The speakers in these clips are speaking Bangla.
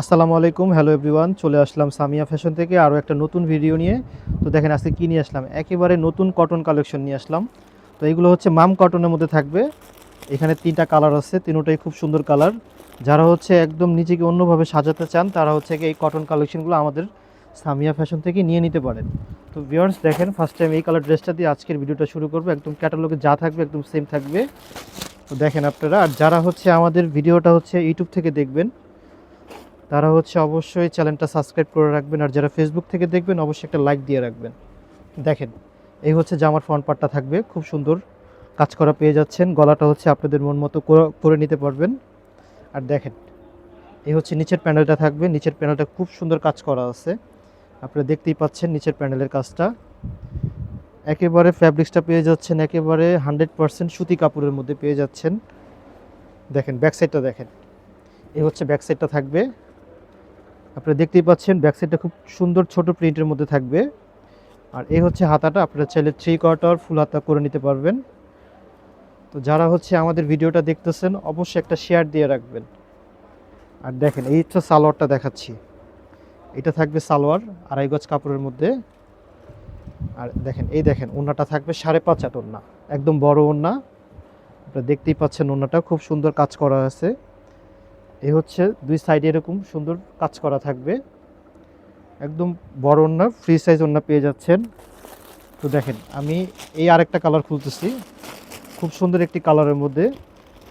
আসসালামু আলাইকুম, হ্যালো এভরিওয়ান, চলে আসলাম সামিয়া ফ্যাশন থেকে আরও একটা নতুন ভিডিও নিয়ে। তো দেখেন আজকে কী নিয়ে আসলাম? একেবারে নতুন কটন কালেকশন নিয়ে আসলাম। তো এগুলো হচ্ছে মাম কটনের মধ্যে থাকবে। এখানে তিনটা কালার আছে, তিনোটাই খুব সুন্দর কালার যারা হচ্ছে একদম নিজেকে অন্যভাবে সাজাতে চান, তারা হচ্ছে এই কটন কালেকশনগুলো আমাদের সামিয়া ফ্যাশন থেকে নিয়ে নিতে পারেন। তো ভিউয়ার্স দেখেন ফার্স্ট টাইম এই কালার ড্রেসটা দিয়ে আজকের ভিডিওটা শুরু করব। একদম ক্যাটালগে যা থাকবে, একদম সেম থাকবে। তো দেখেন আপনারা, আর যারা হচ্ছে আমাদের ভিডিওটা হচ্ছে ইউটিউব থেকে দেখবেন তারা হচ্ছে অবশ্যই চ্যানেলটা সাবস্ক্রাইব করে রাখবেন, আর যারা ফেসবুক থেকে দেখবেন অবশ্যই একটা লাইক দিয়ে রাখবেন। দেখেন, এই হচ্ছে জামার ফ্রন্ট পার্টটা থাকবে, খুব সুন্দর কাজ করা পেয়ে যাচ্ছেন, গলাটা হচ্ছে আপনাদের মন মতো করা- নিতে পারবেন। আর দেখেন, এই হচ্ছে নিচের প্যানেলটা থাকবে, নিচের প্যানেলটা খুব সুন্দর কাজ করা আছে। আপনারা দেখতেই পাচ্ছেন নিচের প্যানেলের কাজটা। একেবারে ফ্যাব্রিক্সটা পেয়ে যাচ্ছেন, একেবারে হান্ড্রেড পার্সেন্ট সুতি কাপড়ের মধ্যে পেয়ে যাচ্ছেন। দেখেন ব্যাক সাইডটা দেখেন, এই হচ্ছে ব্যাক সাইডটা থাকবে। আপনারা দেখতেই পাচ্ছেন ব্যাক সাইডটা খুব সুন্দর ছোট প্রিন্টের মধ্যে থাকবে। আর এই হচ্ছে হাতাটা, আপনারা চাইলে থ্রি কোয়ার্টার ফুল হাতা করে নিতে পারবেন। তো যারা হচ্ছে আমাদের ভিডিওটা দেখতেছেন, অবশ্যই একটা শেয়ার দিয়ে রাখবেন। আর দেখেন, এই হচ্ছে সালোয়ারটা দেখাচ্ছি। এটা থাকবে সালোয়ার, আড়াই গজ কাপড়ের মধ্যে। আর দেখেন, এই দেখেন ওন্নাটা থাকবে সাড়ে পাঁচ হাত ওন্না একদম বড় ওন্না আপনারা দেখতেই পাচ্ছেন ওন্নাটা খুব সুন্দর কাজ করা আছে। এই হচ্ছে দুই সাইডে এরকম সুন্দর কাজ করা থাকবে। একদম বড় ওন্না ফ্রি সাইজ ওন্না পেয়ে যাচ্ছেন। তো দেখেন, আমি এই আরেকটা কালার খুলতেছি। খুব সুন্দর একটি কালারের মধ্যে।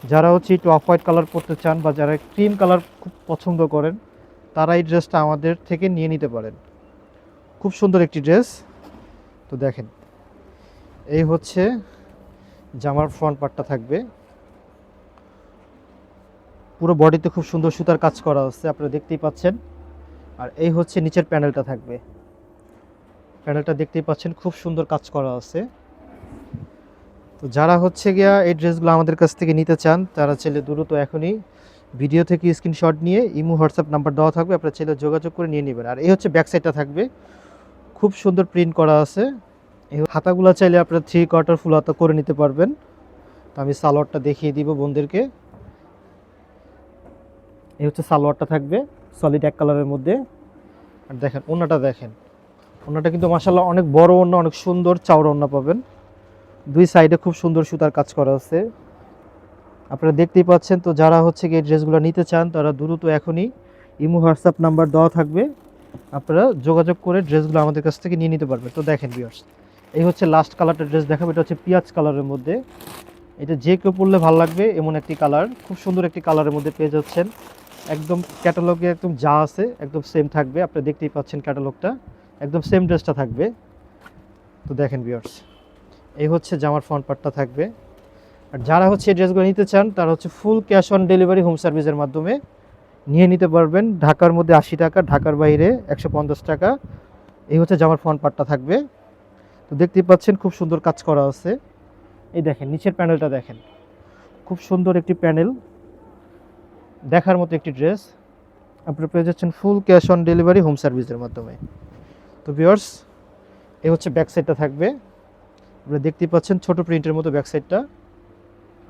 যারা হচ্ছে একটু অফ হোয়াইট কালার পরতে চান বা যারা ক্রিম কালার খুব পছন্দ করেন, তারা এই ড্রেসটা আমাদের থেকে নিয়ে নিতে পারেন। খুব সুন্দর একটি ড্রেস তো দেখেন, এই হচ্ছে জামার ফ্রন্ট পার্টটা থাকবে। পুরো বডিতে খুব সুন্দর সুতার কাজ করা হচ্ছে, আপনারা দেখতেই পাচ্ছেন। আর এই হচ্ছে নিচের প্যানেলটা থাকবে। প্যানেলটা দেখতেই পাচ্ছেন, খুব সুন্দর কাজ করা আছে। তো যারা হচ্ছে গিয়া এই ড্রেসগুলো আমাদের কাছ থেকে নিতে চান, তারা ছেলে দ্রুত এখনই ভিডিও থেকে স্ক্রিনশট নিয়ে ইমো, হোয়াটসঅ্যাপ নাম্বার দেওয়া থাকবে, আপনার ছেলে যোগাযোগ করে নিয়ে নেবেন। আর এই হচ্ছে ব্যাক সাইডটা থাকবে, খুব সুন্দর প্রিন্ট করা আছে। এই হাতাগুলো চাইলে আপনারা থ্রি কোয়ার্টার ফুল হাতা করে নিতে পারবেন। তো আমি সালোয়ারটা দেখিয়ে দিব বোনদেরকে এই হচ্ছে সালোয়ারটা থাকবে সলিড এক কালারের মধ্যে। আর দেখেন ওনাটা দেখেন। ওনাটা কিন্তু মাসাল্লাহ অনেক বড় ওনা অনেক সুন্দর চাওড়া ওনা পাবেন। দুই সাইডে খুব সুন্দর সুতার কাজ করা আছে। আপনারা দেখতেই পাচ্ছেন তো, যারা হচ্ছে এই ড্রেসগুলো নিতে চান, তারা দ্রুত এখনই ইমো, হোয়াটসঅ্যাপ নাম্বার দেওয়া থাকবে। আপনারা যোগাযোগ করে ড্রেসগুলো আমাদের কাছ থেকে নিয়ে নিতে পারবেন। তো দেখেন বিয়ার্স এই হচ্ছে লাস্ট কালারটা ড্রেস দেখাবো, এটা হচ্ছে পিঁয়াজ কালারের মধ্যে। এটা যে কেউ পরলে ভালো লাগবে, এমন একটি কালার খুব সুন্দর একটি কালারের মধ্যে পেয়ে যাচ্ছেন। একদম ক্যাটালগে একদম যা আছে, একদম সেম থাকবে। আপনি দেখতেই পাচ্ছেন ক্যাটালগটা একদম সেম ড্রেসটা থাকবে। তো দেখেন বিয়ার্স এই হচ্ছে জামার ফ্রন্ট পার্টটা থাকবে। আর যারা হচ্ছে এই ড্রেসগুলো নিতে চান, তারা হচ্ছে full cash on delivery home সার্ভিসের মাধ্যমে নিয়ে নিতে পারবেন। ঢাকার মধ্যে আশি টাকা, ঢাকার বাইরে একশো পঞ্চাশ টাকা। এই হচ্ছে জামার ফ্রন্ট পার্টটা থাকবে। তো দেখতেই পাচ্ছেন খুব সুন্দর কাজ করা আছে। এই দেখেন, নিচের প্যানেলটা দেখেন। খুব সুন্দর একটি প্যানেল দেখার মতো একটি ড্রেস। আপনারা পেয়ে যাচ্ছেন full cash on delivery home সার্ভিসের মাধ্যমে। তো ভিওর্স এই হচ্ছে ব্যাক সাইডটা থাকবে। আপনারা দেখতেই পাচ্ছেন ছোট প্রিন্টের মতো ব্যাক সাইডটা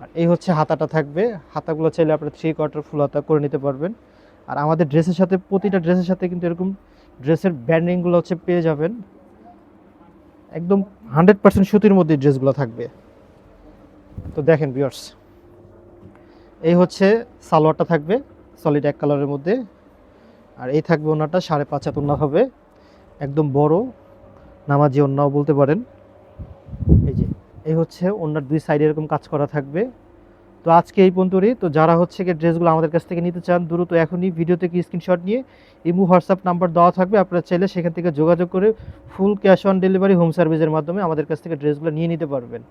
আর এই হচ্ছে হাতাটা থাকবে। হাতাগুলো চাইলে আপনারা থ্রি কোয়ার্টার ফুল হাতা করে নিতে পারবেন। আর আমাদের ড্রেসের সাথে, প্রতিটা ড্রেসের সাথে কিন্তু এরকম ড্রেসের ব্যান্ডিংগুলো হচ্ছে পেয়ে যাবেন। একদম হান্ড্রেড পার্সেন্ট সুতির মধ্যে ড্রেসগুলো থাকবে। তো দেখেন ভিওর্স এই হচ্ছে সালোয়ারটা থাকবে সলিড এক কালারের মধ্যে। আর এই থাকবে ওনাটা সাড়ে পাঁচ হাত ওনা হবে। একদম বড়, নামাজি ওন্নাও বলতে পারেন। এই যে, এই হচ্ছে ওনার দুই সাইডে এরকম কাজ করা থাকবে। তো আজকে এই পর্যন্তই। তো যারা হচ্ছে গিয়ে ড্রেসগুলো আমাদের কাছ থেকে নিতে চান, দ্রুত এখনই ভিডিও থেকে স্ক্রিনশট নিয়ে ইমু, হোয়াটসঅ্যাপ নাম্বার দেওয়া থাকবে। আপনারা চাইলে সেখান থেকে যোগাযোগ করে full cash on delivery home সার্ভিসের মাধ্যমে আমাদের কাছ থেকে ড্রেসগুলো নিয়ে নিতে পারবেন।